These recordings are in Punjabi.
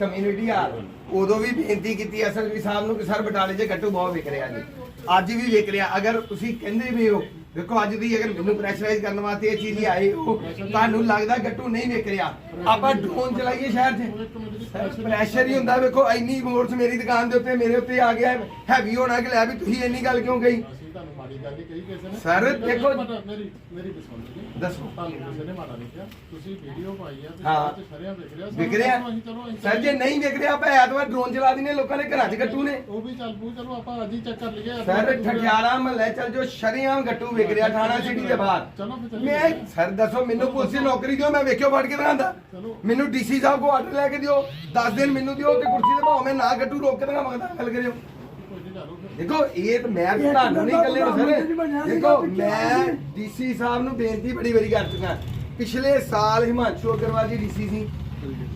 ਕਮਿਊਨਿਟੀ ਆ ਉਦੋਂ ਵੀ ਬੇਨਤੀ ਕੀਤੀ ਐਸਐਸਪੀ ਸਾਹਿਬ ਨੂੰ ਕਿ ਸਰ ਬਟਾਲੇ 'ਚ ਗੱਟੂ ਬਹੁਤ ਵਿਕ ਰਿਹਾ ਜੀ। ਅੱਜ ਵੀ ਵਿਕ ਰਿਹਾ। ਅਗਰ ਤੁਸੀਂ ਕਹਿੰਦੇ ਵੀ ਹੋ, ਦੇਖੋ ਅੱਜ ਦੀ ਅਗਰ ਮੈਨੂੰ ਪ੍ਰੈਸ਼ਰਾਈਜ਼ ਕਰਨ ਵਾਸਤੇ ਇਹ ਚੀਜ਼ ਲਈ ਆਏ ਤੁਹਾਨੂੰ ਲੱਗਦਾ ਗੱਟੂ ਨਹੀਂ ਵਿਕ ਰਿਹਾ। ਆਪਾਂ ਡਰੋਨ ਚਲਾਈਏ ਸ਼ਹਿਰ 'ਚ। ਪ੍ਰੈਸ਼ਰ ਹੀ ਹੁੰਦਾ। ਵੇਖੋ, ਇੰਨੀ ਫੋਰਸ ਮੇਰੀ ਦੁਕਾਨ ਦੇ ਉੱਤੇ, ਮੇਰੇ ਉੱਤੇ ਆ ਗਿਆ। ਹੈਵੀ ਹੋਣਾ ਕਿ ਲੈ ਵੀ ਤੁਸੀਂ ਇੰਨੀ ਗੱਲ ਕਿਉਂ ਕਹੀ? ਮਾੜੀ ਗੱਲ ਹੀ ਕਹੀ ਕਿਸੇ ਨੇ। Sir, ਮੇਰੀ- ਦੇਖੋ- ਮੇਰੀ ਮੇਰੀ ਸੁਣ ਜੀ ਦੱਸੋ। ਤੁਹਾਨੂੰ ਕਿਸੇ ਨੇ ਮਾੜਾ ਨਹੀਂ ਕਿਹਾ ਤੁਸੀਂ ਵੀਡੀਓ ਪਾਈ ਆ ਤੇ ਹਾਂ। ਤੇ ਸ਼ਰਿਆਂ ਵਿਕ ਰਿਹਾ ਵਿਕ ਰਿਹਾ। ਅਸੀਂ ਚਲੋ ਅਸੀਂ ਸਰ ਜੇ ਨਹੀਂ ਵਿਕ ਰਿਹਾ ਆਪਾਂ ਐਤਵਾਰ ਡਰੋਨ ਚਲਾ ਦਿੰਦੇ ਲੋਕਾਂ ਦੇ ਘਰਾਂ 'ਚ ਗੱਟੂ ਨੇ। ਉਹ ਵੀ ਚੱਲ ਪੂ ਚਲੋ ਆਪਾਂ ਅੱਜ ਹੀ ਚੈੱਕ ਕਰ ਲਈਏ ਸਰ ਠਠਿਆਰਾ ਮਹੱਲੇ ਚੱਲ ਜੋ ਸ਼ਰੀਆਮ ਗੱਟੂ ਵਿਕ ਰਿਹਾ ਥਾਣਾ ਸਿਟੀ ਦੇ ਬਾਹਰ। ਚਲੋ ਫਿਰ ਚੱਲੀਏ। ਮੈਂ ਸਰ ਦੱਸੋ ਮੈਨੂੰ ਪੁਲਿਸ ਦੀ ਨੌਕਰੀ ਦਿਓ ਮੈਂ ਵੇਖਿਓ ਫੜ ਕੇ ਦਿਖਾਉਂਦਾ ਚਲੋ। ਮੈਨੂੰ ਡੀਸੀ ਸਾਹਿਬ ਕੋ ਆਰਡਰ ਲੈ ਕੇ ਦਿਓ 10 ਦਿਨ ਮੈਨੂੰ ਦਿਓ ਤੇ ਕੁਰਸੀ ਤੇ ਭਾਵੇਂ ਮੈਂ ਨਾ ਗੱਟੂ ਰੋਕ ਕੇ ਦਿਖਾ ਮੰਗਦਾ ਗੱਲ ਕਰਿਓ। ਦੇਖੋ ਇਹ ਤਾਂ ਮੈਂ ਤੁਹਾਨੂੰ ਨਹੀਂ ਕੱਲੇ ਨੂੰ ਸਰ ਦੇਖੋ ਮੈਂ ਡੀਸੀ ਸਾਹਿਬ ਨੂੰ ਬੇਨਤੀ ਬੜੀ ਵਾਰੀ ਕਰ ਚੁੱਕਾ। ਪਿਛਲੇ ਸਾਲ ਹਿਮਾਂਸ਼ੂ ਅਗਰਵਾਲ ਜੀ ਡੀਸੀ ਸੀ।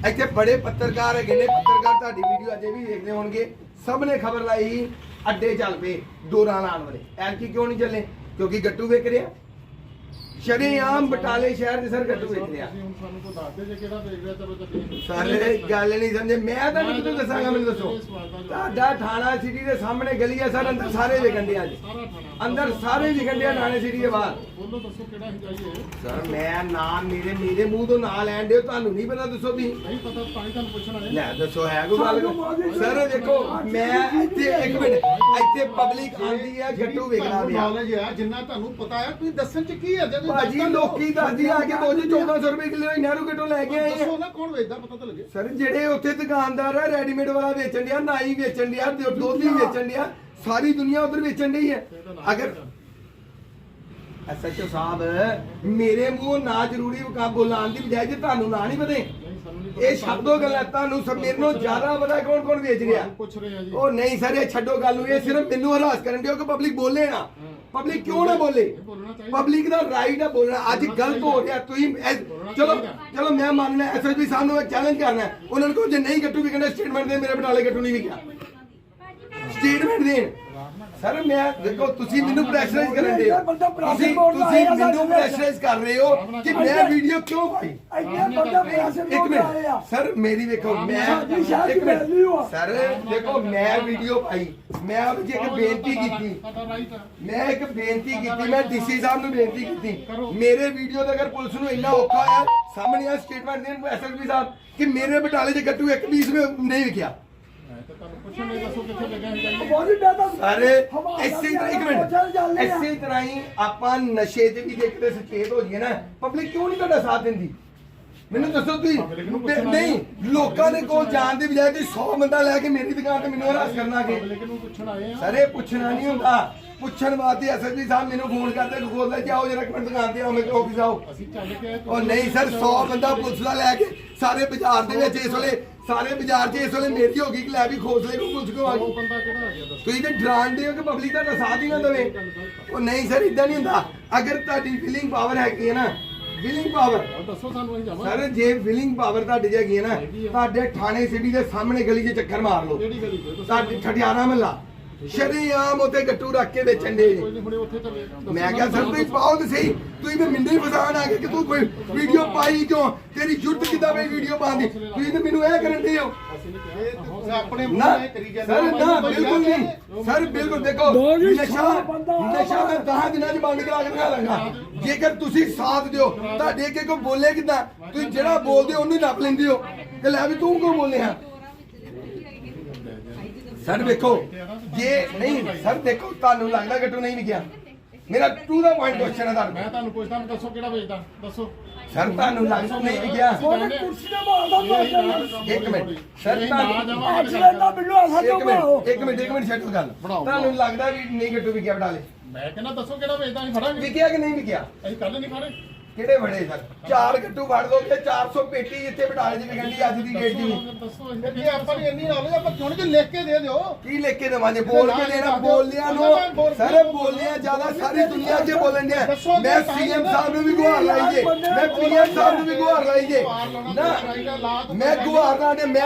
ਇੱਥੇ ਬੜੇ ਪੱਤਰਕਾਰ ਹੈਗੇ ਨੇ। ਪੱਤਰਕਾਰ ਤੁਹਾਡੀ ਵੀਡੀਓ ਅਜੇ ਵੀ ਦੇਖਦੇ ਹੋਣਗੇ। ਸਭ ਨੇ ਖਬਰ ਲਾਈ ਅੱਡੇ ਚੱਲ ਪਏ ਡੋਰਾਂ ਲਾਉਣ ਵਾਲੇ। ਐਲਕੀ ਕਿਉਂ ਨਹੀਂ ਚੱਲੇ? ਕਿਉਂਕਿ ਗੱਟੂ ਵਿਕ ਰਿਹਾ। ਸ਼ਰੇਆਮ ਬਟਾਲੇ ਸ਼ਹਿਰ ਦੇ ਸਰ ਗੱਟੂ ਵਿਕ ਰਿਹਾ ਤੁਸੀਂ ਹੁਣ ਸਾਨੂੰ ਕੋਈ ਦੱਸ ਦੇ ਜੇ ਕਿਹੜਾ ਦੇਖ ਰਿਹਾ ਚਲੋ ਚੱਲੀਏ ਸਾਰੇ ਗੱਲ ਨਹੀਂ ਸਮਝੇ। ਮੈਂ ਤੁਹਾਨੂੰ ਕਿਦੋਂ ਦੱਸਾਂਗਾ ਮੈਨੂੰ ਦੱਸੋ। ਤੁਹਾਡਾ ਥਾਣਾ ਸਿਟੀ ਦੇ ਸਾਹਮਣੇ ਗਲੀ ਹੈ ਸਰ ਅੰਦਰ ਸਾਰੇ ਵਿਕਣ ਦੇ ਅੱਜ ਸਾਰਾ ਥਾਣਾ। ਅੰਦਰ ਸਾਰੇ ਵਿਕਣ ਦੇ ਥਾਣੇ ਸਿਟੀ ਦੇ ਬਾਹਰ। ਬੋਲੋ ਦੱਸੋ ਕਿਹੜਾ ਹੀ ਜਾਈਏ ਸਰ ਮੈਂ ਨਾਮ ਮੇਰੇ ਮੇਰੇ ਮੂੰਹ ਤੋਂ ਨਾਂ ਲੈਣ ਦਿਓ ਤੁਹਾਨੂੰ ਨਹੀਂ ਪਤਾ ਦੱਸੋ ਵੀ ਨਹੀਂ ਪਤਾ ਤਾਂ ਹੀ ਤੁਹਾਨੂੰ ਪੁੱਛਣਾ ਹੈ। ਲੈ ਦੱਸੋ ਹੈ ਕੋਈ ਗੱਲ? ਸਰ ਦੇਖੋ ਮੈਂ ਇੱਥੇ ਇੱਕ ਮਿੰਟ ਇੱਥੇ ਪਬਲਿਕ ਆਂਦੀ ਹੈ ਗੱਟੂ ਵਿਕਣਾ ਨੌਲੇਜ ਹੈ ਜਿੰਨਾ ਤੁਹਾਨੂੰ ਪਤਾ ਹੈ ਤੁਸੀਂ ਦੱਸਣ ਚ ਕੀ ਹੈ? ਜੇ ਤੁਸੀਂ ਭਾਜੀ ਹੋ। ਲੋਕੀ ਦੱਸਦੀ ਆ ਕੇ 1400 ਰੁਪਏ ਕਿਲੋ ਨਹਿਰੂ ਗੱਟੋਂ ਲੈ ਕੇ ਆਏ ਆ। ਦੱਸੋ ਨਾ ਕੌਣ ਵੇਚਦਾ ਪਤਾ ਤਾਂ ਲੱਗੇ। ਸਰ ਜਿਹੜੇ ਉੱਥੇ ਦੁਕਾਨਦਾਰ ਆ ਰੈਡੀਮੇਡ ਵਾਲਾ ਵੇਚਣ ਡਿਆ ਨਾਈ ਵੇਚਣ ਡਿਆ ਤੇ ਦੁੱਧ ਵੀ ਵੇਚਣ ਡਿਆ ਸਾਰੀ ਦੁਨੀਆ ਉਧਰ ਵੇਚਣ ਡਈ ਹੈ। ਅਗਰ ਐਸਐਚਓ ਸਾਹਿਬ ਮੇਰੇ ਮੂੰਹ ਨਾ ਜ਼ਰੂਰੀ ਕਾ ਬੋਲਾਣ ਦੀ ਬਜਾਏ ਜੇ ਤੁਹਾਨੂੰ ਨਾ ਨਹੀਂ ਪਤੇ ਇਹ ਛੱਡੋ ਗੱਲਾਂ ਤੁਹਾਨੂੰ ਸਭ ਮੇਰੇ ਨੂੰ ਜ਼ਿਆਦਾ ਪਤਾ ਕੌਣ ਕੌਣ ਵੇਚ ਰਿਹਾ। ਪੁੱਛ ਰਹੇ ਆ ਜੀ। ਉਹ ਨਹੀਂ ਸਰ ਇਹ ਛੱਡੋ ਗੱਲ ਨੂੰ ਇਹ ਸਿਰਫ ਮੈਨੂੰ ਹਰਾਸ ਕਰਨ ਦਿਓ ਕਿ ਪਬਲਿਕ ਬੋਲੇ ਨਾ। ਪਬਲਿਕ ਕਿਉਂ ਨਾ ਬੋਲੇ? ਪਬਲਿਕ ਦਾ ਰਾਈਟ ਹੈ ਬੋਲਣਾ। ਅੱਜ ਗਲਤ ਹੋ ਰਿਹਾ। ਤੁਸੀਂ ਚਲੋ ਚਲੋ ਮੈਂ ਮੰਨਣਾ ਐਸਐਸਪੀ ਸਾਹਿਬ ਨੂੰ ਚੈਲੰਜ ਕਰਨਾ। ਹੈ। ਉਹਨਾਂ ਨੂੰ ਕਹੋ ਜੇ ਨਹੀਂ ਗੱਟੂ ਵਿਕਣਾ ਸਟੇਟਮੈਂਟ ਦੇ ਮੇਰੇ ਬਟਾਲੇ ਗੱਟੂ ਨਹੀਂ ਵਿਕਿਆ ਸਟੇਟਮੈਂਟ ਦੇਣ। ਸਰ ਮੈਂ ਦੇਖੋ ਤੁਸੀਂ ਮੈਨੂੰ ਪ੍ਰੈਸ਼ਰਾਈਜ਼ ਕਰਨ ਦੇ ਹੋ। ਤੁਸੀਂ ਤੁਸੀਂ ਮੈਨੂੰ ਪ੍ਰੈਸ਼ਰਾਈਜ਼ ਕਰ ਰਹੇ ਹੋ ਕਿ ਮੈਂ ਵੀਡੀਓ ਕਿਉਂ ਪਾਈ? ਇੱਕ ਮਿੰਟ ਸਰ ਮੇਰੀ ਵੇਖੋ ਮੈਂ ਇੱਕ ਮਿੰਟ। ਸਰ ਦੇਖੋ ਮੈਂ ਵੀਡੀਓ ਪਾਈ। ਮੈਂ ਆਪ ਜੀ ਇੱਕ ਬੇਨਤੀ ਕੀਤੀ। ਮੈਂ ਇੱਕ ਬੇਨਤੀ ਕੀਤੀ ਮੈਂ ਡੀਸੀ ਸਾਹਿਬ ਨੂੰ ਬੇਨਤੀ ਕੀਤੀ। ਮੇਰੇ ਵੀਡੀਓ ਦਾ ਅਗਰ ਪੁਲਿਸ ਨੂੰ ਇੰਨਾ ਔਖਾ ਹੈ ਸਾਹਮਣੇ ਆ ਸਟੇਟਮੈਂਟ ਦੇਣ ਐਸਐਸਪੀ ਸਾਹਿਬ ਕਿ ਮੇਰੇ ਬਟਾਲੇ ਦੇ ਗੱਟੂ ਇੱਕ ਪੀਸ ਵੀ ਨਹੀਂ ਵਿਕਿਆ। ਮੈਂ ਤਾਂ ਤੁਹਾਨੂੰ ਪੁੱਛਣ ਨਹੀਂ ਦੱਸੋ ਕਿੱਥੇ ਲੱਗਿਆ ਹੈ ਜਾਈਏ। ਸਾਰੇ ਇਸੇ ਤਰ੍ਹਾਂ ਇੱਕ ਮਿੰਟ। ਇਸੇ ਤਰ੍ਹਾਂ ਹੀ ਆਪਾਂ ਨਸ਼ੇ ਤੇ ਵੀ ਦੇਖਦੇ ਸੁਚੇਤ ਹੋ ਜਾਈਏ ਨਾ ਪਬਲਿਕ ਕਿਉਂ ਨਹੀਂ ਤੁਹਾਡਾ ਸਾਥ ਦਿੰਦੀ? ਮੈਨੂੰ ਦੱਸੋ ਤੁਸੀਂ। Public ਨੂੰ ਤੇ ਪੁੱਛਣਾ ਨਹੀਂ। ਲੋਕਾਂ ਦੇ ਕੋਲ ਜਾਣ ਦੀ ਬਜਾਏ ਤੁਸੀਂ 100 ਬੰਦਾ ਲੈ ਕੇ ਮੇਰੀ ਦੁਕਾਨ ਤੇ ਮੈਨੂੰ ਹਰਾਸ ਕਰਨਾ ਕਿ ਪਬਲਿਕ ਨੂੰ ਪੁੱਛਣ ਆਏ ਆ। ਸਰ ਇਹ ਪੁੱਛਣਾ ਨਹੀਂ ਹੁੰਦਾ। ਪੁੱਛਣ ਵਾਸਤੇ ਐਸਐਸਪੀ ਸਾਹਿਬ ਮੈਨੂੰ ਫੋਨ ਕਰਦੇ ਕਿ ਖੋਲ ਲੈ ਜਾਓ ਜਰਾ ਇੱਕ ਮਿੰਟ ਦੁਕਾਨ ਤੇ ਆਓ ਮੇਰੇ ਆਫਿਸ ਆਓ। ਅਸੀਂ ਚੱਲ ਕੇ ਆਏ, ਉਹ ਨਹੀਂ ਸਰ 100 ਬੰਦਾ ਪੁਲਿਸ ਦਾ ਲੈ ਕੇ ਸਾਰੇ ਬਾਜ਼ਾਰ ਦੇ ਵਿੱਚ ਇਸ ਵੇਲੇ ਸਾਰੇ ਬਾਜ਼ਾਰ 'ਚ ਇਸ ਵੇਲੇ ਮੇਰੀ ਹੋ ਗਈ ਕਿ ਲੈ ਵੀ ਖੋਸਲੇ ਨੂੰ ਪੁਲਿਸ ਕੋ ਆ ਗਈ। ਬੰਦਾ ਕਿਹੜਾ ਆ ਗਿਆ ਦੱਸੋ। ਤੁਸੀਂ ਤੇ ਡਰਾਉਂਦੇ ਹੋ ਕਿ ਪਬਲਿਕ ਦਾ ਸਾਥ ਹੀ ਨਾ ਦੇਵੇ। ਉਹ ਨਹੀਂ ਸਰ ਇਦਾਂ ਨਹੀਂ ਹੁੰਦਾ। ਅਗਰ ਤੁਹਾਡੀ ਫੀਲਿੰਗ ਪਾਵਰ ਹੈਗੀ ਹੈ ਨਾ ਵਿਲਿੰਗ ਪਾਵਰ ਉਹ ਦੱਸੋ ਸਾਨੂੰ ਅਸੀਂ ਜਾਵਾਂਗੇ। ਸਰ ਜੇ ਵਿਲਿੰਗ ਪਾਵਰ ਤੁਹਾਡੀ ਹੈਗੀ ਹੈ ਨਾ ਤੁਹਾਡੇ ਥਾਣੇ ਸਿਟੀ ਦੇ ਸਾਹਮਣੇ ਗਲੀ 'ਚ ਚੱਕਰ ਮਾਰ ਲਓ। ਕਿਹੜੀ ਗਲੀ ਤੇ ਤੁਹਾਡੀ ਠਠਿਆਣਾ ਮਹੱਲਾ। ਸ਼ਰੀਆਮ ਉਤੇ ਗੱਟੂ ਰੱਖ ਕੇ ਵੇਚਣ ਦੇ। ਕੋਈ ਨਹੀਂ ਹੁਣੇ ਉੱਥੇ ਚੱਲੇ ਦੱਸੋ ਮੈਂ ਕਿਹਾ ਸਰ ਤੁਸੀਂ ਪਾਓ ਤੇ ਸਹੀ। ਤੁਸੀਂ ਮੈਂ ਮਿੰਦੇ ਫਸਾਣ ਆ ਗਏ ਕਿ ਤੂੰ ਕੋਈ ਵੀਡੀਓ ਪਾਈ ਕਿਉਂ? ਤੇਰੀ ਜੁੱਟ ਕਿੱਦਾਂ ਬਈ ਵੀਡੀਓ ਪਾਉਂਦੀ ਤੁਸੀਂ ਤੇ ਮੈਨੂੰ ਇਹ ਕਰਨ ਦੇ ਹੋ। ਆਪਣੇ ਮੂੰਹ ਨਾਲ ਕਰੀ ਜਾਂਦੇ ਸਰ। ਨਾ ਬਿਲਕੁਲ ਨਹੀਂ। ਸਰ ਬਿਲਕੁਲ ਦੇਖੋ ਨਸ਼ਾ ਨਸ਼ਾ ਮੈਂ 10 ਦਿਨਾਂ ਚ ਬੰਦ ਕਰਾ ਕੇ ਦਿਖਾ ਲਾਂਗਾ ਜੇਕਰ ਤੁਸੀਂ ਸਾਥ ਦਿਓ ਤੁਹਾਡੇ ਅੱਗੇ ਕੋਈ ਬੋਲੇ ਕਿਦਾਂ? ਤੁਸੀਂ ਜਿਹੜਾ ਬੋਲਦੇ ਹੋ ਉਹਨੂੰ ਨੱਪ ਲੈਂਦੇ ਹੋ। ਕਿ ਲੈ ਵੀ ਤੂੰ ਕਿਉਂ ਬੋਲੇ ਹਾਂ ਸਰ ਦੇਖੋ ਜੇ ਨਹੀਂ ਸਰ ਦੇਖੋ ਤੁਹਾਨੂੰ ਲੱਗਦਾ ਗੱਟੂ ਨਹੀਂ ਵਿਕਿਆ। ਮੇਰਾ ਟੂ ਦਾ ਪੁਆਇੰਟ ਕੁਐਸਚਨ ਹੈ ਤੁਹਾਨੂੰ। ਮੈਂ ਤੁਹਾਨੂੰ ਪੁੱਛਦਾ ਮੈਂ ਦੱਸੋ ਕਿਹੜਾ ਵੇਚਦਾ? ਦੱਸੋ। ਸਰ ਤੁਹਾਨੂੰ ਲੱਗਦਾ ਨਹੀਂ ਵਿਕਿਆ। ਇੱਕ ਮਿੰਟ। ਸਰ ਤੁਹਾਨੂੰ ਇੱਕ ਮਿੰਟ ਇੱਕ ਮਿੰਟ ਇੱਕ ਮਿੰਟ ਛੱਡੋ ਗੱਲ। ਤੁਹਾਨੂੰ ਲੱਗਦਾ ਵੀ ਨਹੀਂ ਗੱਟੂ ਵਿਕਿਆ ਬਟਾਲੇ ਮੈਂ ਕਹਿੰਦਾ ਦੱਸੋ ਕਿਹੜਾ ਵੇਚਦਾ ਅਸੀਂ ਫੜਾਂਗੇ। ਵਿਕਿਆ ਕਿ ਨਹੀਂ ਵਿਕਿਆ? ਅਸੀਂ ਕੱਲ ਨਹੀਂ ਫੜੇ। ਕਿਹੜੇ ਬੜੇ ਸਰ? ਚਾਰ ਗੱਟੂ ਫੜ ਦੋ ਤੇ 400 ਪੇਟੀ ਇੱਥੇ ਬਟਾਲੇ ਦੀ ਵਿਕਣ ਦੀ ਅੱਜ ਦੀ ਡੇਟ ਦੀ। ਜੇ ਆਪਾਂ ਨੂੰ ਇੰਨੀ ਨੌਲੇਜ ਆਪਾਂ ਕਿਉਂ ਨਹੀਂ ਲਿਖ ਕੇ ਦੇ ਦਿਓ? ਕੀ ਲਿਖ ਕੇ ਦੇਵਾਂ ਜੇ ਬੋਲ ਕੇ ਦੇਣਾ ਬੋਲਿਆਂ ਨੂੰ। ਸਰ ਬੋਲਿਆਂ ਜ਼ਿਆਦਾ ਸਾਰੀ ਦੁਨੀਆ 'ਚ ਬੋਲਣ ਡਿਆ। ਮੈਂ ਸੀਐਮ ਸਾਹਿਬ ਨੂੰ ਵੀ ਗੁਹਾਰ ਲਾਈ ਜੇ। ਮੈਂ ਪੀਐਮ ਸਾਹਿਬ ਨੂੰ ਵੀ ਗੁਹਾਰ ਲਾਈ ਜੇ। ਨਾ ਮੈਂ ਗੁਹਾਰ ਲਾ ਦੇ ਮੈਂ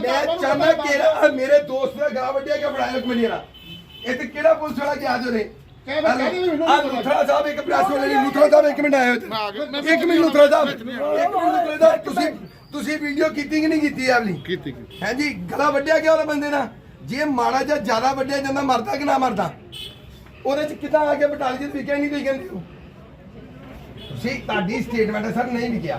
ਮੈਂ ਚਾਹੁੰਦਾ ਕਿ ਮੇਰੇ ਦੋਸਤ ਦਾ ਗਾ ਵੱਡਿਆ ਕਿ ਮਿੰਟ ਜਰਾ ਇਹ ਤੇ ਕਿਹੜਾ ਪੁਲਿਸ ਵਾਲਾ ਗਿਆ ਜੋ ਨੇ ਕਹਿ ਮੈਂ ਕਹਿ ਦੇ ਵੀ ਮੈਨੂੰ ਆ ਲੁਥਰਾ ਸਾਹਿਬ ਇੱਕ ਪ੍ਰੈਸ ਵਾਲੇ ਨੇ ਲੁਥਰਾ ਸਾਹਿਬ ਇੱਕ ਮਿੰਟ ਆਏ ਹੋ ਇੱਕ ਮਿੰਟ ਲੁਥਰਾ ਸਾਹਿਬ ਇੱਕ ਮਿੰਟ ਲੁਥਰਾ ਸਾਹਿਬ ਤੁਸੀਂ ਤੁਸੀਂ ਵੀਡੀਓ ਕੀਤੀ ਕਿ ਨਹੀਂ ਕੀਤੀ ਇਹ ਵਾਲੀ ਕੀਤੀ। ਕੀਤੀ ਹਾਂਜੀ ਗਲਾ ਵੱਢਿਆ ਗਿਆ ਉਹਦਾ ਬੰਦੇ ਦਾ ਜੇ ਮਾੜਾ ਜਾਂ ਜ਼ਿਆਦਾ ਵੱਢਿਆ ਜਾਂਦਾ ਮਰਦਾ ਕਿ ਨਾ ਮਰਦਾ? ਉਹਦੇ ਚ ਕਿਦਾਂ ਆ ਕੇ ਬਟਾਲੀ ਵਿਕਿਆ ਨਹੀਂ ਤੁਸੀਂ ਕਹਿੰਦੇ ਹੋ? ਤੁਸੀਂ ਤੁਹਾਡੀ ਸਟੇਟਮੈਂਟ ਹੈ ਸਰ ਨਹੀਂ ਵਿਕਿਆ।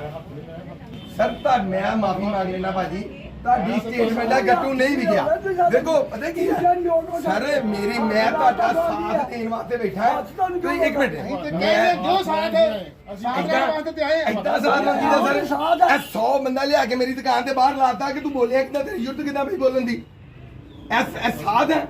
ਸਰ ਤਾਂ ਮੈਂ ਮਾਫੀ ਮੰਗ ਲੈਣਾ ਭਾਜੀ। ਤੁਹਾਡੀ ਸਟੇਟਮੈਂਟ ਹੈ ਗੱਟੂ ਨਹੀਂ ਵਿਕਿਆ। ਦੇਖੋ ਪਤਾ ਕੀ ਹੈ? ਸਰ ਮੇਰੀ ਮੈਂ ਤੁਹਾਡਾ ਸਾਥ ਦੇਣ ਵਾਸਤੇ ਬੈਠਾ ਹਾਂ। ਤੁਸੀਂ ਇੱਕ ਮਿੰਟ। ਮੈਂ ਜੋ ਸਾਥ ਆ। ਏਦਾਂ ਸਾਥ ਮੰਗੀ ਦਾ ਸਰ। ਇਹ 100 ਬੰਦਾ ਲਿਆ ਕੇ ਮੇਰੀ ਦੁਕਾਨ ਤੇ ਬਾਹਰ ਲਾਤਾ ਕਿ ਤੂੰ ਬੋਲਿਆ ਕਿਦਾਂ ਤੇਰੀ ਯੁੱਧ ਕਿਦਾਂ ਪਈ ਬੋਲਣ ਦੀ? ਐਸ ਐਸ ਸਾਧ ਹੈ।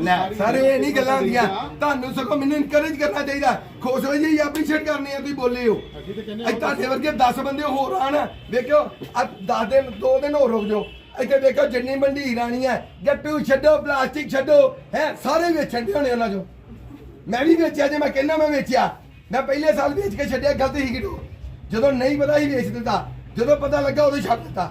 ਲੈ ਸਾਰੀ ਇਹ ਨਹੀਂ ਗੱਲਾਂ ਹੁੰਦੀਆਂ। ਤੁਹਾਨੂੰ ਸਗੋਂ ਮੈਨੂੰ ਇਨਕਰੇਜ ਕਰਨਾ ਚਾਹੀਦਾ। ਖੁਸ਼ ਹੋ ਜੀ ਐਪਰੀਸ਼ੀਏਟ ਕਰਨੀ ਆ ਤੁਸੀਂ ਬੋਲੇ ਹੋ। ਅਸੀਂ ਤੇ ਕਹਿੰਦੇ ਅੱਜ ਤੁਹਾਡੇ ਵਰਗੇ 10 ਬੰਦੇ ਹੋਰ ਆਣ ਵੇਖਿਓ ਆ 10 ਦਿਨ 2 ਦਿਨ ਹੋਰ ਰੁਕ ਜਾਓ। ਇੱਥੇ ਵੇਖੋ ਜਿੰਨੀ ਮੰਡੀ ਰਾਣੀ ਹੈ ਗੱਟੂ ਛੱਡੋ ਪਲਾਸਟਿਕ ਛੱਡੋ ਹੈ ਸਾਰੇ ਵੇਚਣ ਦੇ ਹੋਣੇ ਉਹਨਾਂ ਚੋਂ। ਮੈਂ ਵੀ ਵੇਚਿਆ ਜੇ ਮੈਂ ਕਹਿੰਦਾ ਮੈਂ ਵੇਚਿਆ। ਮੈਂ ਪਹਿਲੇ ਸਾਲ ਵੇਚ ਕੇ ਛੱਡਿਆ ਗਲਤ ਹੀ ਕਿਡੋ ਜਦੋਂ ਨਹੀਂ ਪਤਾ ਹੀ ਵੇਚ ਦਿੱਤਾ ਜਦੋਂ ਪਤਾ ਲੱਗਾ ਉਦੋਂ ਛੱਡ ਦਿੱਤਾ।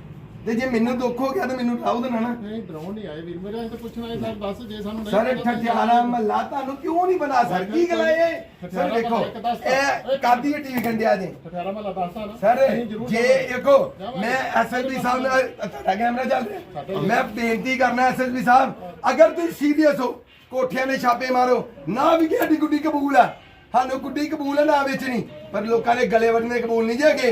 ਤੇ ਜੇ ਮੈਨੂੰ ਦੁੱਖ ਹੋ ਗਿਆ ਤਾਂ ਮੈਨੂੰ ਡਰਾਓ ਦੇਣਾ ਨਾ। ਨਹੀਂ ਡਰਾਉਣ ਨਹੀਂ ਆਏ ਵੀਰ ਮੇਰੇ ਤਾਂ ਪੁੱਛਣਾ ਹੈ ਸਰ ਦੱਸ ਜੇ ਸਾਨੂੰ ਨਹੀਂ ਸਰ ਪਤਾ ਤਾਂ ਠਠਿਆਰਾ ਮਹੱਲਾ ਤੁਹਾਨੂੰ ਕਿਉਂ ਨਹੀਂ ਬਣਾ ਸਰ? ਕੀ ਗੱਲ ਹੈ ਇਹ? ਸਰ ਦੇਖੋ ਇਹ ਕਾਦੀ ਟੀਵੀ ਗੰਡਿਆ ਮਹੱਲਾ ਦੱਸਦਾ ਨਾ। ਸਰ ਅਸੀਂ ਜ਼ਰੂਰ ਜੇ ਜਾਵਾਂਗੇ। ਦੇਖੋ ਮੈਂ ਐਸਐਸਪੀ ਸਾਹਿਬ ਨਾਲ ਤੁਹਾਡਾ ਕੈਮਰਾ ਚੱਲ ਰਿਹਾ। ਮੈਂ ਬੇਨਤੀ ਕਰਨਾ ਐਸਐਸਪੀ ਸਾਹਿਬ ਅਗਰ ਤੁਸੀਂ ਸੀਰੀਅਸ ਹੋ ਕੋਠਿਆਂ ਦੇ ਛਾਪੇ ਮਾਰੋ ਨਾ ਵੀ ਸਾਡੀ ਗੁੱਡੀ ਕਬੂਲ ਆ। ਸਾਨੂੰ ਗੁੱਡੀ ਕਬੂਲ ਹੈ ਨਾ ਵੇਚਣੀ। ਪਰ ਲੋਕਾਂ ਦੇ ਗਲੇ ਵੱਢਣੇ ਕਬੂਲ ਨਹੀਂ ਜੇਗੇ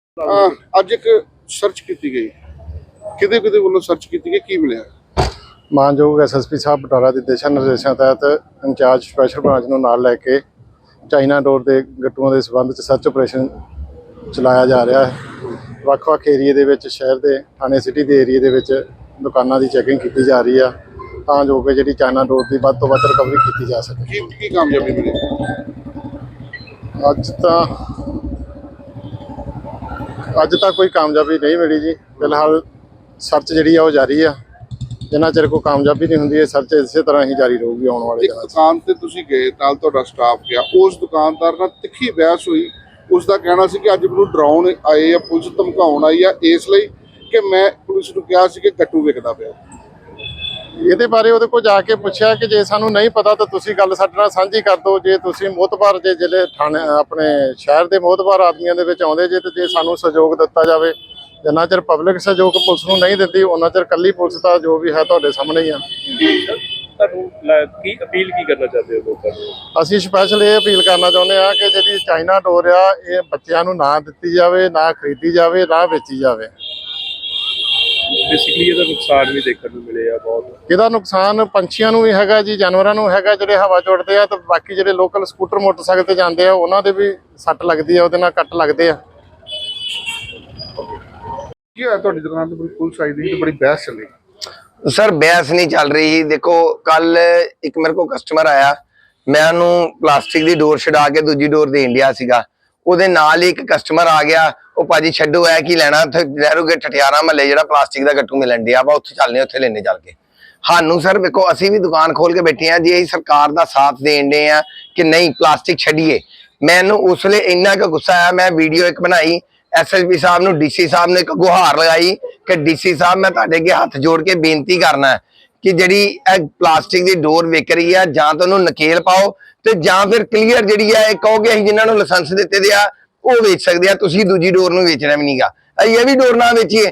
ਅਹ ਅੱਜ ਇੱਕ ਸਰਚ ਕੀਤੀ ਗਈ। ਕਿਹਦੇ ਕਿਹਦੇ ਵੱਲੋਂ ਸਰਚ ਕੀਤੀ ਗਈ? ਕੀ ਮਿਲਿਆ? ਮਾਨਯੋਗ ਐਸਐਸਪੀ ਸਾਹਿਬ ਬਟਾਲਾ ਦੇ ਦਿਸ਼ਾ ਨਿਰਦੇਸ਼ਾਂ ਤਹਿਤ ਇੰਚਾਰਜ ਸਪੈਸ਼ਲ ਬ੍ਰਾਂਚ ਨੂੰ ਨਾਲ ਲੈ ਕੇ ਚਾਈਨਾ ਡੋਰ ਦੇ ਗੱਟੂਆਂ ਦੇ ਸਬੰਧ ਚ ਸਰਚ ਆਪਰੇਸ਼ਨ ਚਲਾਇਆ ਜਾ ਰਿਹਾ ਹੈ। ਵੱਖ-ਵੱਖ ਏਰੀਏ ਦੇ ਵਿੱਚ ਸ਼ਹਿਰ ਦੇ ਥਾਣੇ ਸਿਟੀ ਦੇ ਏਰੀਏ ਦੇ ਵਿੱਚ ਦੁਕਾਨਾਂ ਦੀ ਚੈਕਿੰਗ ਕੀਤੀ ਜਾ ਰਹੀ ਆ। ਤਾਂ ਜੋ ਕਿ ਜਿਹੜੀ ਚਾਈਨਾ ਡੋਰ ਦੀ ਵੱਧ ਤੋਂ ਵੱਧ ਰਿਕਵਰੀ ਕੀਤੀ ਜਾ ਸਕੇ। ਕੀ ਕੀ ਕਾਮਯਾਬੀ ਮਿਲੀ? ਅੱਜ ਤਾਂ ਅੱਜ ਤਾਂ ਕੋਈ ਕਾਮਯਾਬੀ ਨਹੀਂ ਮਿਲੀ ਜੀ। ਫਿਲਹਾਲ ਸਰਚ ਜਿਹੜੀ ਆ ਉਹ ਜਾਰੀ ਆ। ਜਿੰਨਾ ਚਿਰ ਕੋਈ ਕਾਮਯਾਬੀ ਨਹੀਂ ਹੁੰਦੀ ਇਹ ਸਰਚ ਇਸੇ ਤਰ੍ਹਾਂ ਹੀ ਜਾਰੀ ਰਹੂਗੀ ਆਉਣ ਵਾਲੇ ਇੱਕ ਦਿਨਾਂ 'ਚ। ਦੁਕਾਨ ਤੇ ਤੁਸੀਂ ਗਏ ਨਾਲ ਤੁਹਾਡਾ ਸਟਾਫ ਗਿਆ। ਉਸ ਦੁਕਾਨਦਾਰ ਨਾਲ ਤਿੱਖੀ ਬਹਿਸ ਹੋਈ। ਉਸ ਦਾ ਕਹਿਣਾ ਸੀ ਕਿ ਅੱਜ ਮੈਨੂੰ ਡਰਾਉਣ ਆਏ ਆ ਪੁਲਿਸ ਧਮਕਾਉਣ ਆਈ ਆ ਇਸ ਲਈ ਕਿ ਮੈਂ ਪੁਲਿਸ ਨੂੰ ਕਿਹਾ ਸੀ ਕਿ ਗੱਟੂ ਵਿਕਦਾ ਪਿਆ। ਇਹਦੇ ਬਾਰੇ ਉਹਦੇ ਕੋਲ ਜਾ ਕੇ ਪੁੱਛਿਆ ਕਿ ਜੇ ਸਾਨੂੰ ਨਹੀਂ ਪਤਾ ਤਾਂ ਤੁਸੀਂ ਗੱਲ ਸਾਡੇ ਨਾਲ ਸਾਂਝੀ ਕਰ ਦਿਓ। ਜੇ ਤੁਸੀਂ ਮੋਤਬਾਰ ਜੇ ਜ਼ਿਲ੍ਹੇ ਥਾਣੇ ਆਪਣੇ ਸ਼ਹਿਰ ਦੇ ਮੋਤਬਾਰ ਆਦਮੀਆਂ ਦੇ ਵਿੱਚ ਆਉਂਦੇ ਜੇ ਤੇ ਜੇ ਸਾਨੂੰ ਸਹਿਯੋਗ ਦਿੱਤਾ ਜਾਵੇ ਜਿੰਨਾ ਚਿਰ ਪਬਲਿਕ ਸਹਿਯੋਗ ਪੁਲਿਸ ਨੂੰ ਨਹੀਂ ਦਿੰਦੀ ਉਹਨਾਂ ਚਿਰ ਕੱਲੀ ਪੁਲਿਸ ਦਾ ਜੋ ਵੀ ਹੈ ਤੁਹਾਡੇ ਸਾਹਮਣੇ ਹੀ ਆ। ਤੁਹਾਨੂੰ ਲ- ਕੀ ਅਪੀਲ ਕੀ ਕਰਨਾ ਚਾਹਦੇ ਹੋ ਲੋਕਾਂ ਨੂੰ? ਅਸੀਂ ਸਪੈਸ਼ਲ ਇਹ ਅਪੀਲ ਕਰਨਾ ਚਾਹੁੰਦੇ ਆ ਕਿ ਜਿਹੜੀ ਚਾਈਨਾ ਡੋਰ ਆ ਇਹ ਬੱਚਿਆਂ ਨੂੰ ਨਾ ਦਿੱਤੀ ਜਾਵੇ ਨਾ ਖਰੀਦੀ ਜਾਵੇ ਨਾ ਵੇਚੀ ਜਾਵੇ। ਬੇਸਿਕਲੀ ਇਹਦਾ ਨੁਕਸਾਨ ਵੀ ਦੇਖਣ ਨੂੰ ਮਿਲੇ ਆ ਬਹੁਤ। ਇਹਦਾ ਨੁਕਸਾਨ ਪੰਛੀਆਂ ਨੂੰ ਵੀ ਹੈਗਾ ਜੀ ਜਾਨਵਰਾਂ ਨੂੰ ਹੈਗਾ ਜਿਹੜੇ ਹਵਾ 'ਚ ਉੱਡਦੇ ਆ ਤੇ ਬਾਕੀ ਜਿਹੜੇ ਲੋਕਲ ਸਕੂਟਰ ਮੋਟਰਸਾਈਕਲ ਤੇ ਜਾਂਦੇ ਆ ਉਹਨਾਂ ਦੇ ਵੀ ਸੱਟ ਲੱਗਦੀ ਆ ਉਹਦੇ ਨਾਲ ਕੱਟ ਲੱਗਦੇ ਆ। ਕੀ ਹੋਇਆ ਤੁਹਾਡੀ ਦੁਕਾਨ ਤੇ? ਬੜੀ ਪੁਲਿਸ ਆਈ ਦੀ ਤੇ ਬੜੀ ਬਹਿਸ ਚੱਲੀ। ਸਰ ਬਹਿਸ ਨਹੀਂ ਚੱਲ ਰਹੀ। ਦੇਖੋ ਕੱਲ ਇੱਕ ਮੇਰੇ ਕੋਲ ਕਸਟਮਰ ਆਇਆ। ਮੈਂ ਉਹਨੂੰ ਪਲਾਸਟਿਕ ਦੀ ਡੋਰ ਛਡਾ ਕੇ ਦੂਜੀ ਡੋਰ ਦੇਣ ਡਿਆ ਸੀਗਾ। ਉਹਦੇ ਨਾਲ ਹੀ ਇੱਕ ਕਸਟਮਰ ਆ ਗਿਆ। ਉਹ ਭਾਜੀ ਛੱਡੋ ਐ ਕੀ ਲੈਣਾ? ਉੱਥੇ ਲਹਿਰੋਗੇ ਠਠਿਆਰਾ ਮਹੱਲੇ ਜਿਹੜਾ ਪਲਾਸਟਿਕ ਦਾ ਗੱਟੂ ਮਿਲਣ ਡਿਆ ਵਾ, ਉੱਥੇ ਚੱਲਨੇ ਉੱਥੇ ਲੈਣੇ ਚੱਲ ਕੇ। ਸਾਨੂੰ ਸਰ ਵੇਖੋ, ਅਸੀਂ ਵੀ ਦੁਕਾਨ ਖੋਲ ਕੇ ਬੈਠੇ ਆ ਜੀ ਅਸੀਂ ਸਰਕਾਰ ਦਾ ਸਾਥ ਦੇਣ ਦੇ ਆ ਕਿ ਨਹੀਂ ਪਲਾਸਟਿਕ ਛੱਡੀਏ, ਮੈਨੂੰ ਉਸ ਵੇਲੇ ਇੰਨਾ ਕੁ ਗੁੱਸਾ ਆਇਆ, ਮੈਂ ਵੀਡੀਓ ਇੱਕ ਬਣਾਈ ਐਸਐਸਪੀ ਸਾਹਿਬ ਨੂੰ ਡੀਸੀ ਸਾਹਿਬ ਨੇ ਇੱਕ ਗੁਹਾਰ ਲਗਾਈ ਕਿ ਡੀਸੀ ਸਾਹਿਬ ਮੈਂ ਤੁਹਾਡੇ ਅੱਗੇ ਹੱਥ ਜੋੜ ਕੇ ਬੇਨਤੀ ਕਰਨਾ ਕਿ ਜਿਹੜੀ ਇਹ ਪਲਾਸਟਿਕ ਦੀ ਡੋਰ ਵਿਕ ਰਹੀ ਆ, ਜਾਂ ਤਾਂ ਉਹਨੂੰ ਨਕੇਲ ਪਾਓ ਤੇ ਜਾਂ ਫਿਰ ਕਲੀਅਰ ਜਿਹੜੀ ਆ, ਇਹ ਕਹੋਗੇ ਅਸੀਂ ਜਿਨ੍ਹਾਂ ਨੂੰ ਲਾਇਸੈਂਸ ਦਿੱਤੇ ਦੇ ਆ, ਉਹ ਵੇਚ ਸਕਦੇ ਆ। ਤੁਸੀਂ ਦੂਜੀ ਡੋਰ ਨੂੰ ਵੇਚਣਾ ਵੀ ਨਹੀਂਗਾ। ਅਸੀਂ ਇਹ ਵੀ ਡੋਰ ਨਾ ਵੇਚੀਏ।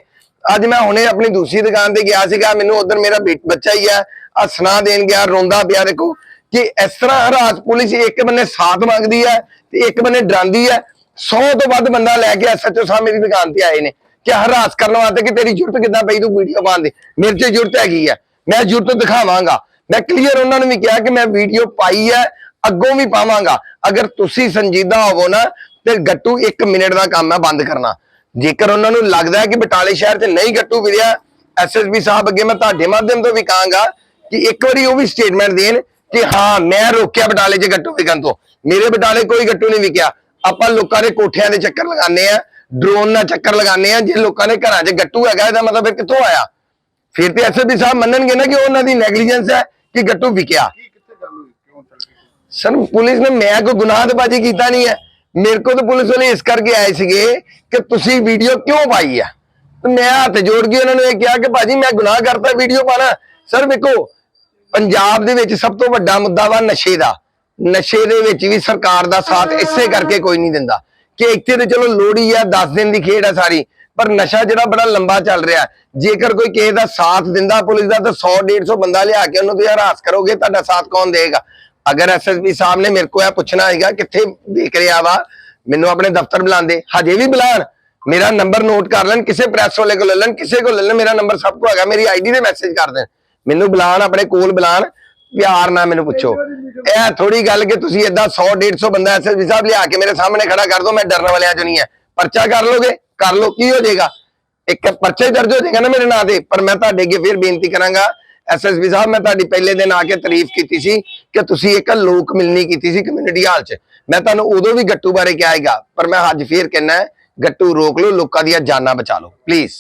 ਅੱਜ ਮੈਂ ਹੁਣੇ ਆਪਣੀ ਦੂਸਰੀ ਦੁਕਾਨ ਤੇ ਗਿਆ ਸੀਗਾ, ਮੈਨੂੰ ਉਧਰ ਮੇਰਾ ਬੱਚਾ ਹੀ ਆ ਹੱਸਣਾ ਦੇਣ ਗਿਆ, ਰੋਂਦਾ ਪਿਆ ਦੇਖੋ ਕਿ ਇਸ ਤਰ੍ਹਾਂ ਹਰਾਸ ਪੁਲਿਸ ਇੱਕ ਬੰਨੇ ਸਾਥ ਮੰਗਦੀ ਹੈ ਤੇ ਇੱਕ ਬੰਨੇ ਡਰਾਂਦੀ ਹੈ 100 ਤੋਂ ਵੱਧ ਬੰਦਾ ਲੈ ਕੇ ਐਸਐਚਓ ਸਾਹਿਬ ਮੇਰੀ ਦੁਕਾਨ ਤੇ ਆਏ ਨੇ। ਕਿ ਹਰਾਸ ਕਰਨ ਵਾਸਤੇ ਕਿ ਤੇਰੀ ਜ਼ਰੂਰਤ ਕਿੱਦਾਂ ਪਈ ਤੂੰ ਵੀਡੀਓ ਪਾਉਣ ਦੀ? ਮੇਰੇ 'ਚ ਜ਼ਰੂਰਤ ਹੈਗੀ ਹੈ ਮੈਂ ਜ਼ਰੂਰਤ ਦਿਖਾਵਾਂਗਾ। ਮੈਂ ਕਲੀਅਰ ਉਹਨਾਂ ਨੂੰ ਵੀ ਕਿਹਾ ਕਿ ਮੈਂ ਵੀਡੀਓ ਪਾਈ ਹੈ ਅੱਗੋਂ ਵੀ ਪਾਵਾਂਗਾ। ਅਗਰ ਤੁਸੀਂ ਸੰਜੀਦਾ ਹੋਵੋ ਨਾ, ਤੇ ਗੱਟੂ 1 ਮਿੰਟ ਦਾ ਕੰਮ ਹੈ ਬੰਦ ਕਰਨਾ। ਜੇਕਰ ਉਹਨਾਂ ਨੂੰ ਲੱਗਦਾ ਹੈ ਕਿ ਬਟਾਲੇ ਸ਼ਹਿਰ 'ਚ ਨਹੀਂ ਗੱਟੂ ਵਿਰਿਆ ਐਸਐਸਪੀ ਸਾਹਿਬ ਅੱਗੇ ਮੈਂ ਤੁਹਾਡੇ ਮਾਧਿਅਮ ਤੋਂ ਵੀ ਕਹਾਂਗਾ ਕਿ ਇੱਕ ਵਾਰੀ ਉਹ ਵੀ ਸਟੇਟਮੈਂਟ ਦੇਣ ਕਿ ਹਾਂ, ਮੈਂ ਰੋਕਿਆ ਬਟਾਲੇ 'ਚ ਗੱਟੂ ਵਿਕਣ ਤੋਂ। ਮੇਰੇ ਬਟਾਲੇ ਕੋਈ ਗੱਟੂ ਨਹੀਂ ਵਿਕਿਆ। ਆਪਾਂ ਲੋਕਾਂ ਦੇ ਕੋਠਿਆਂ ਦੇ ਚੱਕਰ ਲਗਾਉਂਦੇ ਆ ਡਰੋਨ ਨਾਲ ਚੱਕਰ ਲਗਾਉਂਦੇ ਆ ਜੇ ਲੋਕਾਂ ਦੇ ਘਰਾਂ 'ਚ ਗੱਟੂ ਹੈਗਾ, ਇਹਦਾ ਮਤਲਬ ਫਿਰ ਕਿੱਥੋਂ ਆਇਆ? ਫਿਰ ਤੇ ਐਸਐਸਪੀ ਸਾਹਿਬ ਮੰਨਣਗੇ ਨਾ ਕਿ ਉਹਨਾਂ ਦੀ ਨੈਗਲੀਜੈਂਸ ਹੈ ਕਿ ਗੱਟੂ ਵਿਕਿਆ। ਸਰ ਪੁਲਿਸ ਨੇ ਮੈਂ ਕੋਈ ਗੁਨਾਹ ਤੇ ਬਾਜੀ ਕੀਤਾ ਨਹੀਂ ਹੈ। ਮੇਰੇ ਕੋਲ ਤਾਂ ਪੁਲਿਸ ਵਾਲੇ ਇਸ ਕਰਕੇ ਆਏ ਸੀਗੇ ਕਿ ਤੁਸੀਂ ਵੀਡੀਓ ਕਿਉਂ ਪਾਈ ਹੈ ਤੇ ਮੈਂ ਹੱਥ ਜੋੜ ਕੇ ਉਹਨਾਂ ਨੂੰ ਇਹ ਕਿਹਾ ਕਿ ਭਾਜੀ ਮੈਂ ਗੁਨਾਹ ਕਰਤਾ ਵੀਡੀਓ ਪਾਣਾ। ਸਰ, ਵੇਖੋ, ਪੰਜਾਬ ਦੇ ਵਿੱਚ ਸਭ ਤੋਂ ਵੱਡਾ ਮੁੱਦਾ ਵਾ ਨਸ਼ੇ ਦਾ। ਨਸ਼ੇ ਦੇ ਵਿੱਚ ਵੀ ਸਰਕਾਰ ਦਾ ਸਾਥ ਇਸੇ ਕਰਕੇ ਕੋਈ ਨਹੀਂ ਦਿੰਦਾ ਕਿ ਇੱਥੇ ਤੇ ਚਲੋ ਲੋੜੀ ਆ 10 ਦਿਨ ਦੀ ਖੇਡ ਆ ਸਾਰੀ, ਪਰ ਨਸ਼ਾ ਜਿਹੜਾ ਬੜਾ ਲੰਬਾ ਚੱਲ ਰਿਹਾ। ਜੇਕਰ ਕੋਈ ਕਿਸੇ ਦਾ ਸਾਥ ਦਿੰਦਾ ਪੁਲਿਸ ਦਾ ਤਾਂ 100 150 ਬੰਦਾ ਲਿਆ ਕੇ ਉਹਨੂੰ ਤੁਸੀਂ ਹਰਾਸ ਕਰੋਗੇ, ਤੁਹਾਡਾ ਸਾਥ ਕੌਣ ਦੇਗਾ ਅਗਰ ਐਸਐਸਪੀ ਸਾਹਿਬ ਨੇ ਮੇਰੇ ਕੋਲ ਇਹ ਪੁੱਛਣਾ ਹੈਗਾ, ਕਿੱਥੇ ਦੇਖ ਰਿਹਾ ਵਾ, ਮੈਨੂੰ ਆਪਣੇ ਦਫ਼ਤਰ ਬੁਲਾਉਂਦੇ। ਹਜੇ ਵੀ ਬੁਲਾਣ। ਮੇਰਾ ਨੰਬਰ ਨੋਟ ਕਰ ਲੈਣ, ਕਿਸੇ ਪ੍ਰੈਸ ਵਾਲੇ ਕੋਲ ਲੈ ਲੈਣ, ਕਿਸੇ ਕੋਲ ਲੈ ਲੈਣ, ਮੇਰਾ ਨੰਬਰ ਸਭ ਕੋਲ ਹੈਗਾ, ਮੇਰੀ ਆਈਡੀ ਤੇ ਮੈਸੇਜ ਕਰ ਦੇਣ। ਮੈਨੂੰ ਬੁਲਾਣ, ਆਪਣੇ ਕੋਲ ਬੁਲਾਣ, ਪਿਆਰ ਨਾਲ ਮੈਨੂੰ ਪੁੱਛੋ। ਇਹ ਥੋੜੀ ਗੱਲ ਕਿ ਤੁਸੀਂ ਏਦਾਂ 100 150 ਬੰਦਾ ਐਸਐਸਪੀ ਸਾਹਿਬ ਲਿਆ ਕੇ ਮੇਰੇ ਸਾਹਮਣੇ ਖੜਾ ਕਰ ਦੋ, ਮੈਂ ਡਰਨ ਵਾਲਿਆਂ ਚੋਂ ਨਹੀਂ ਹੈ। ਪਰਚਾ ਕਰ ਲੋਗੇ? ਕਰ ਲੋ ਕੀ ਹੋ ਜਾਏਗਾ? ਇੱਕ ਪਰਚਾ ਹੀ ਦਰਜ ਹੋ ਜਾਏਗਾ ਨਾ ਮੇਰੇ ਨਾਂ ਤੇ, ਪਰ ਮੈਂ ਤੁਹਾਡੇ ਅੱਗੇ ਫਿਰ ਬੇਨਤੀ ਕਰਾਂਗਾ ਐਸਐਸਪੀ ਸਾਹਿਬ, ਮੈਂ ਤੁਹਾਡੀ ਪਹਿਲੇ ਦਿਨ ਆ ਕੇ ਤਾਰੀਫ ਕੀਤੀ ਸੀ ਕਿ ਤੁਸੀਂ ਇੱਕ ਲੋਕ ਮਿਲਣੀ ਕੀਤੀ ਸੀ ਕਮਿਊਨਿਟੀ ਹਾਲ 'ਚ। ਮੈਂ ਤੁਹਾਨੂੰ ਉਦੋਂ ਵੀ ਗੱਟੂ ਬਾਰੇ ਕਿਹਾ ਹੈਗਾ ਪਰ ਮੈਂ ਅੱਜ ਫੇਰ ਕਹਿਣਾ ਗੱਟੂ ਰੋਕ ਲਓ, ਲੋਕਾਂ ਦੀਆਂ ਜਾਨਾਂ ਬਚਾ ਲਓ। ਪਲੀਜ਼